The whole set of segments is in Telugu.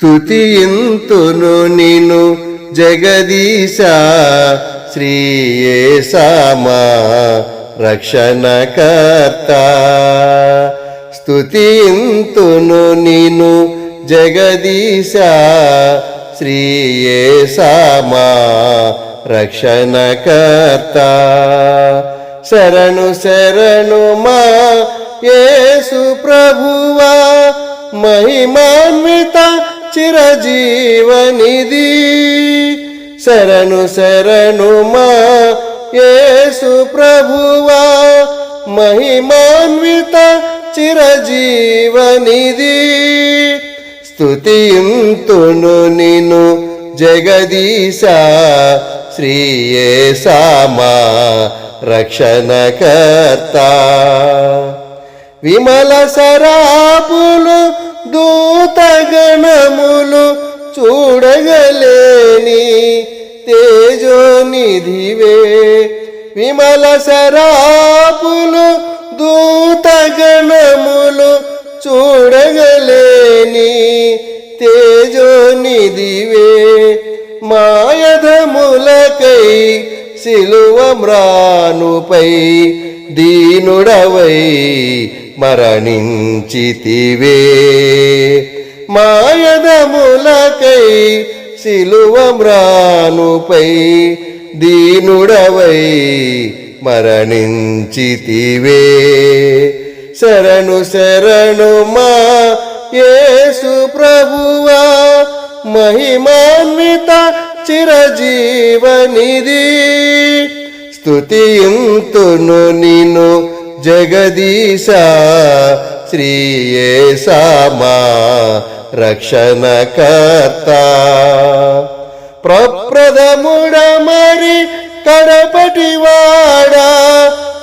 స్థుతి ఇంతును నిను జగదీశ శ్రీయేసామా రక్షణకర్త. స్థుతి ఇంతును నిను జగదీశ శ్రీయేసామా రక్షణకర్త. శరణు శరణు మా యేసు ప్రభువా మహిమాన్విత చిరజీవనిది. శరణు శరణు మా యేసు ప్రభువా మహిమాన్విత చిరజీవనిది. స్తుతింతును నిను జగదీశ శ్రీయేసామా రక్షణకర్త. విమల సరాపు నిధివే. విమల సరాపులు దూతగణములు చూడగలేని తేజోనిధివే. మాయధములకై సిలువ మ్రానుపై దీనుడవై మరణించితివే. మాయధములకై శిలువమ్రానుపై దీనుడవై మరణించితివే. శరణు శరణు మా యేసు ప్రభువా మహిమాన్విత చిరజీవనిది స్తుతింతును నిను జగదీశ శ్రీయేసామా రక్షణకర్త. ప్రప్రదముడ కడపటివాడా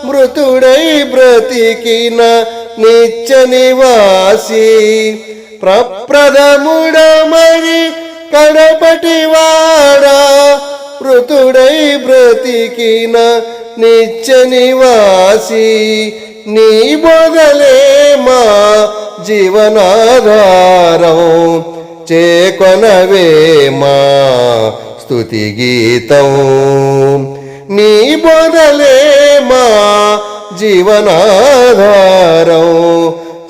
మృతుడై బ్రతికిన నిత్య నివాసి. ప్రప్రదముడ కడపటివాడా మృతుడై బ్రతికిన నిత్య నివాసి. నీ బొదలే మా జీవనాధారం. చేకొనవే మా స్థుతి గీతం. నీ బొదలే మా జీవనాధారం.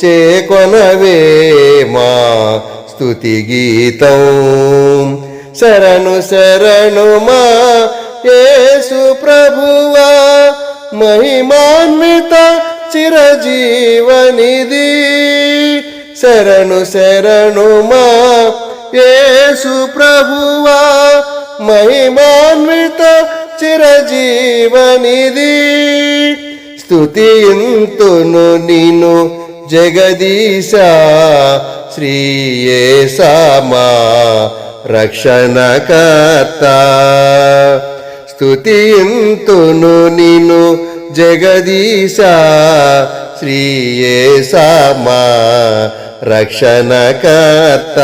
చేకొనవే మా స్థుతి గీతం. శరణు శరణు మా యేసు ప్రభువా మహిమాన్విత చిరజీవనిధి. శరణు శరణు మా యేసు ప్రభువా మహిమాన్విత చిరజీవనిది స్తుతింతును నిను జగదీశ శ్రీయేసామా రక్షణకర్త. స్తుతింతును నిను జగదీశ శ్రీయేసామా రక్షణకర్త